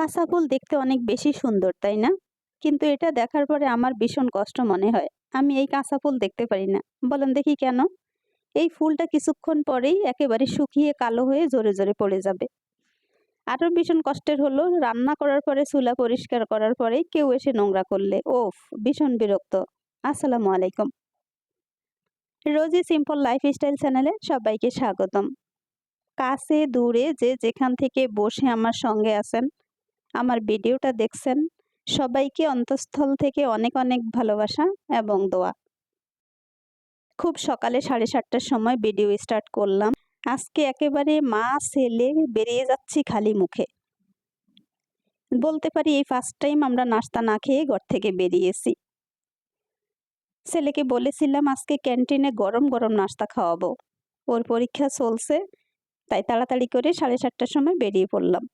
কাঁচা ফুল দেখতে অনেক বেশি সুন্দর, তাই না? কিন্তু এটা দেখার পরে আমার ভীষণ কষ্ট মনে হয়। আমি এই কাঁচা ফুল দেখতে পারি না। বলেন দেখি কেন? এই ফুলটা কিছুক্ষণ পরেই একেবারে শুকিয়ে কালো হয়ে জোরে জোরে পড়ে যাবে। আরও ভীষণ কষ্টের হলো রান্না করার পরে চুলা পরিষ্কার করার পরেই কেউ এসে নোংরা করলে। ওফ, ভীষণ বিরক্ত। আসসালামু আলাইকুম। রোজি সিম্পল লাইফস্টাইল চ্যানেলে সবাইকে স্বাগতম। কাছে, দূরে, যে যেখান থেকে বসে আমার সঙ্গে আছেন আমার ভিডিওটা দেখছেন, সবাইকে অন্তঃস্থল থেকে অনেক অনেক ভালোবাসা এবং দোয়া। খুব সকালে সাড়ে সাতটার সময় ভিডিও স্টার্ট করলাম। আজকে একেবারে মা, ছেলে বেরিয়ে যাচ্ছি খালি মুখে। বলতে পারি এই ফার্স্ট টাইম আমরা নাস্তা না খেয়ে ঘর থেকে বেরিয়েছি। ছেলেকে বলেছিলাম, আজকে ক্যান্টিনে গরম গরম নাস্তা খাওয়াবো। ওর পরীক্ষা চলছে, তাই তাড়াতাড়ি করে সাড়ে সাতটার সময় বেরিয়ে পড়লাম।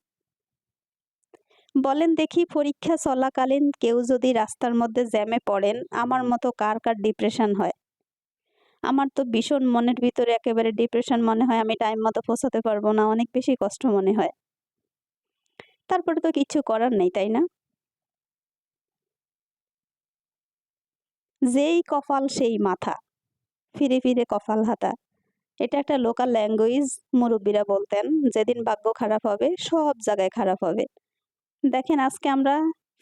বলেন, দেখি পরীক্ষা চলাকালীন কেউ যদি রাস্তার মধ্যে জ্যামে পড়েন, আমার মতো কার কার ডিপ্রেশন হয়? আমার তো ভীষণ মনের ভিতরে একেবারে ডিপ্রেশন মনে হয়, আমি টাইম মতো পৌঁছাতে পারব না, অনেক বেশি কষ্ট মনে হয়। তারপরে তো কিছু করার নেই, তাই না? যেই কপাল সেই মাথা, ফিরে ফিরে কপাল হাতা। এটা একটা লোকাল ল্যাঙ্গুয়েজ মুরব্বীরা বলতেন, যেদিন ভাগ্য খারাপ হবে, সব জায়গায় খারাপ হবে। দেখেন, আজকে আমরা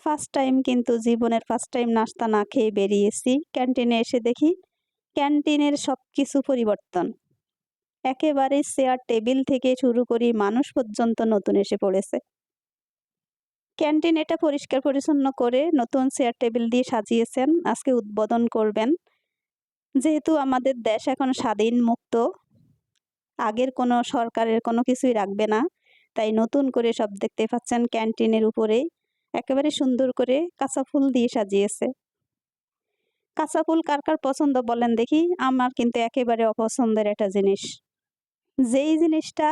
ফার্স্ট টাইম কিন্তু জীবনের ফার্স্ট টাইম নাস্তা না খেয়ে বেরিয়েছি। ক্যান্টিনে এসে দেখি ক্যান্টিনের সব কিছু পরিবর্তন। একেবারে চেয়ার টেবিল থেকে শুরু করি মানুষ পর্যন্ত নতুন এসে পড়েছে। ক্যান্টিন এটা পরিষ্কার পরিচ্ছন্ন করে নতুন চেয়ার টেবিল দিয়ে সাজিয়েছেন। আজকে উদ্বোধন করবেন। যেহেতু আমাদের দেশ এখন স্বাধীন, মুক্ত, আগের কোনো সরকারের কোনো কিছুই রাখবে না। তাই নতুন করে সব দেখতে পাচ্ছেন ক্যান্টিনের উপরে। একেবারে সুন্দর করে কাঁচা ফুল দিয়ে সাজিয়েছে। কাঁচা ফুল কার কার পছন্দ বলেন দেখি? আমার কিন্তু একেবারে অপছন্দের একটা জিনিস। যেই জিনিসটা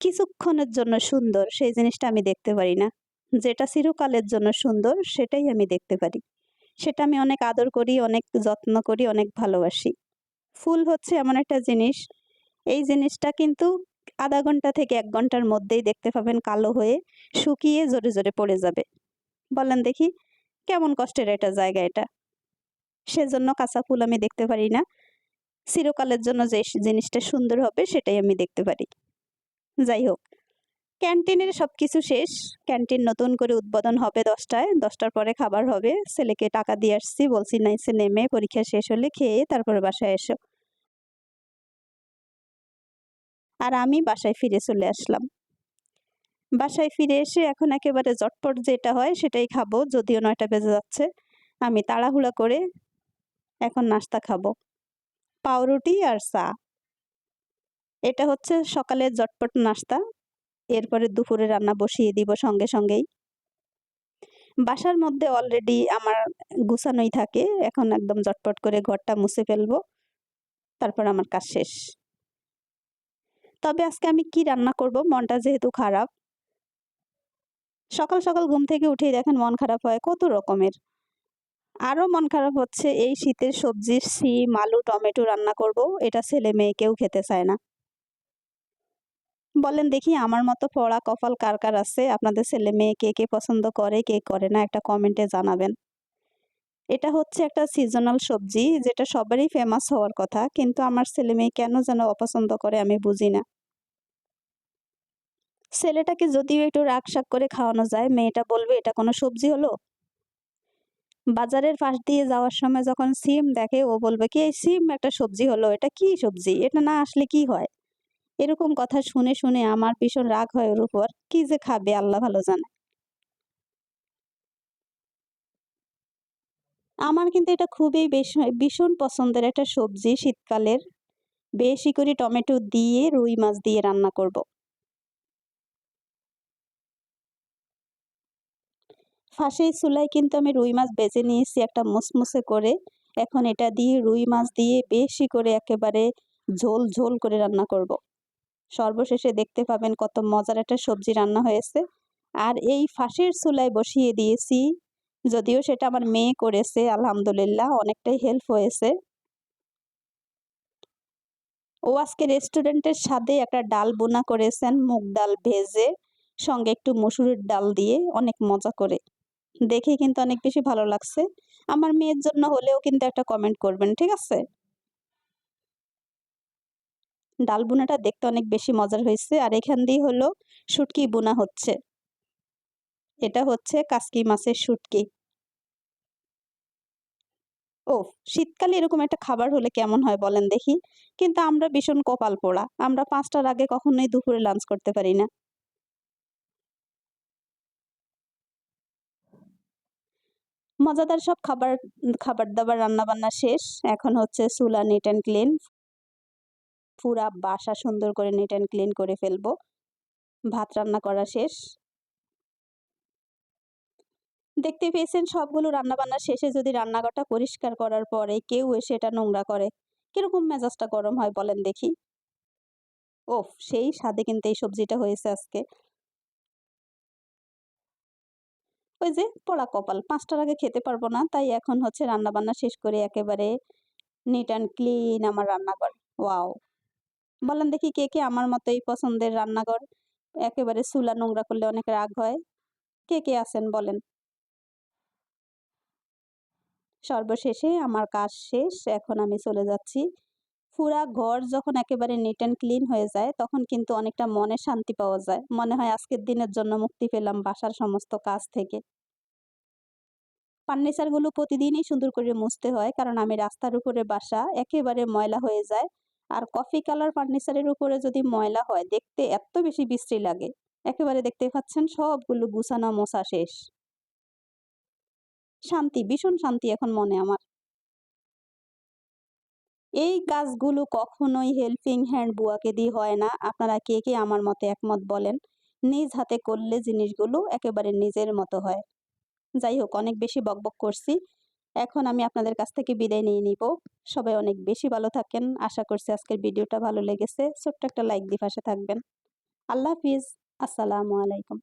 কিছুক্ষণের জন্য সুন্দর, সেই জিনিসটা আমি দেখতে পারি না। যেটা চিরকালের জন্য সুন্দর, সেটাই আমি দেখতে পারি। সেটা আমি অনেক আদর করি, অনেক যত্ন করি, অনেক ভালোবাসি। ফুল হচ্ছে এমন একটা জিনিস। এই জিনিসটা কিন্তু আধা ঘণ্টা থেকে এক ঘণ্টার মধ্যেই দেখতে পাবেন কালো হয়ে শুকিয়ে জোরে জোরে পড়ে যাবে। বলেন দেখি, কেমন কষ্টের এটা জায়গা এটা? সেজন্য কাঁচা ফুল আমি দেখতে পারি না। চিরকালের জন্য যে জিনিসটা সুন্দর হবে সেটাই আমি দেখতে পারি। যাই হোক, ক্যান্টিনের সব কিছু শেষ। ক্যান্টিন নতুন করে উদ্বোধন হবে দশটায়। দশটার পরে খাবার হবে। ছেলেকে টাকা দিয়ে আসছি। বলছি না সে নেমে পরীক্ষা শেষ হলে খেয়ে তারপরে বাসায় এসো। আর আমি বাসায় ফিরে চলে আসলাম। বাসায় ফিরে এসে এখন একেবারে জটপট যেটা হয় সেটাই খাব, যদিও নয়টা বেজে যাচ্ছে। আমি তাড়াহুড়া করে এখন নাস্তা খাব। পাউরুটি আর চা। এটা হচ্ছে সকালের জটপট নাস্তা। এরপরে দুপুরে রান্না বসিয়ে দিব সঙ্গে সঙ্গেই। বাসার মধ্যে অলরেডি আমার গুছানোই থাকে। এখন একদম জটপট করে ঘরটা মুছে ফেলব। তারপর আমার কাজ শেষ। তবে আজকে আমি কি রান্না করব? মনটা যেহেতু খারাপ। সকাল সকাল ঘুম থেকে উঠেই দেখেন মন খারাপ হয়, কত রকমের। আরও মন খারাপ হচ্ছে এই শীতের সবজি সিম, আলু, টমেটো রান্না করব, এটা ছেলে মেয়ে কেউ খেতে চায় না। বলেন দেখি আমার মতো পড়া কপাল কার কার আছে? আপনাদের ছেলে মেয়ে কে কে পছন্দ করে, কে করে না? একটা কমেন্টে জানাবেন। এটা হচ্ছে একটা সিজনাল সবজি যেটা সবারই ফেমাস হওয়ার কথা, কিন্তু আমার ছেলে মেয়ে কেন যেন অপছন্দ করে আমি বুঝি না। ছেলেটাকে যদিও একটু রাগ শাক করে খাওয়ানো যায়, মেয়েটা বলবে, এটা কোনো সবজি হলো? বাজারের পাশ দিয়ে যাওয়ার সময় যখন সিম দেখে, ও বলবে, কি এই সিম একটা সবজি হলো? এটা কি সবজি? এটা না আসলে কি হয়? এরকম কথা শুনে শুনে আমার ভীষণ রাগ হয় ওর উপর। কি যে খাবে, আল্লাহ ভালো জানে। আমার কিন্তু এটা খুবই বেশ, ভীষণ পছন্দের একটা সবজি শীতকালের বেশি করে টমেটো দিয়ে, রুই মাছ দিয়ে রান্না করব। ফাঁসেই চুলাই কিন্তু আমি রুই মাছ বেজে নিয়েছি একটা মুসমুসে করে এখন এটা দিয়ে রুই মাছ দিয়ে বেশি করে একেবারে ঝোল ঝোল করে রান্না করব। সর্বশেষে দেখতে পাবেন কত মজার একটা সবজি রান্না হয়েছে আর এই ফাঁসের চুলায় বসিয়ে দিয়েছি যদিও সেটা আমার মেয়ে করেছে, আলহামদুলিল্লাহ, অনেকটাই হেল্প হয়েছে। ও আজকে রেস্টুরেন্টের সাথে একটা ডাল বোনা করেছেন, মুগ ডাল ভেজে, সঙ্গে একটু মসুরের ডাল দিয়ে, অনেক মজা করে। দেখে কিন্তু অনেক বেশি ভালো লাগছে। আমার মেয়ের জন্য হলেও কিন্তু একটা কমেন্ট করবেন, ঠিক আছে? ডাল বোনাটা দেখতে অনেক বেশি মজার হয়েছে, আর এখান দিয়ে হলো শুটকি বোনা হচ্ছে। এটা হচ্ছে কাসকি মাছের শুটকি। ও শীতকালে এরকম একটা খাবার হলে কেমন হয় বলেন দেখি? কিন্তু আমরা ভীষণ কপাল পোড়া। আমরা পাঁচটার আগে কখনোই দুপুরে লাঞ্চ করতে পারি না। মজাদার সব খাবার খাবার দাবার রান্না বান্না শেষ। এখন হচ্ছে চুলা নিট অ্যান্ড ক্লিন পুরা বাসা সুন্দর করে নিট অ্যান্ড ক্লিন করে ফেলব। ভাত রান্না করা শেষ। দেখতে পেয়েছেন সবগুলো রান্নাবান্না শেষে যদি রান্নাঘরটা পরিষ্কার করার পরে কেউ এসে এটা নোংরা করে, কীরকম মেজাজটা গরম হয় বলেন দেখি? ওফ, সেই স্বাদে কিন্তু এই সবজিটা হয়েছে আজকে। ওই যে পড়া কপাল, পাঁচটার আগে খেতে পারব না, তাই এখন হচ্ছে রান্না বান্না শেষ করে একেবারে নিট অ্যান্ড ক্লিন আমার রান্নাঘর। ওয়াও। বলেন দেখি কে কে আমার মতো এই পছন্দের রান্নাঘর, একেবারে চুলা নোংরা করলে অনেক রাগ হয়। কে কে আছেন বলেন। সর্বশেষে আমার কাজ শেষ, এখন আমি চলে যাচ্ছি। পুরা ঘর যখন একেবারে নিট অ্যান্ড ক্লিন হয়ে যায়, তখন কিন্তু অনেকটা মনে শান্তি পাওয়া যায়। মনে হয় আজকের দিনের জন্য মুক্তি পেলাম বাসার সমস্ত কাজ থেকে। ফার্নিচারগুলো প্রতিদিনই সুন্দর করে মুছতে হয়, কারণ আমি রাস্তার উপরে বাসা, একেবারে ময়লা হয়ে যায়। আর কফি কালার ফার্নিচারের উপরে যদি ময়লা হয়, দেখতে এত বেশি বিশ্রী লাগে। একেবারে দেখতে পাচ্ছেন সবগুলো গুছানো মোছা শেষ। শান্তি, ভীষণ শান্তি এখন মনে আমার। এই কাজগুলো কখনোই হেল্পিং হ্যান্ড বুয়াকে দিয়ে হয় না। আপনারা কে কে আমার মতে একমত বলেন? নিজ হাতে করলে জিনিসগুলো একেবারে নিজের মতো হয়। যাই হোক, অনেক বেশি বকবক করছি। এখন আমি আপনাদের কাছ থেকে বিদায় নিয়ে নিব। সবাই অনেক বেশি ভালো থাকেন। আশা করছি আজকের ভিডিওটা ভালো লেগেছে। ছোট্ট একটা লাইক দিয়ে পাশে থাকবেন। আল্লাহ হাফিজ। আসসালামু আলাইকুম।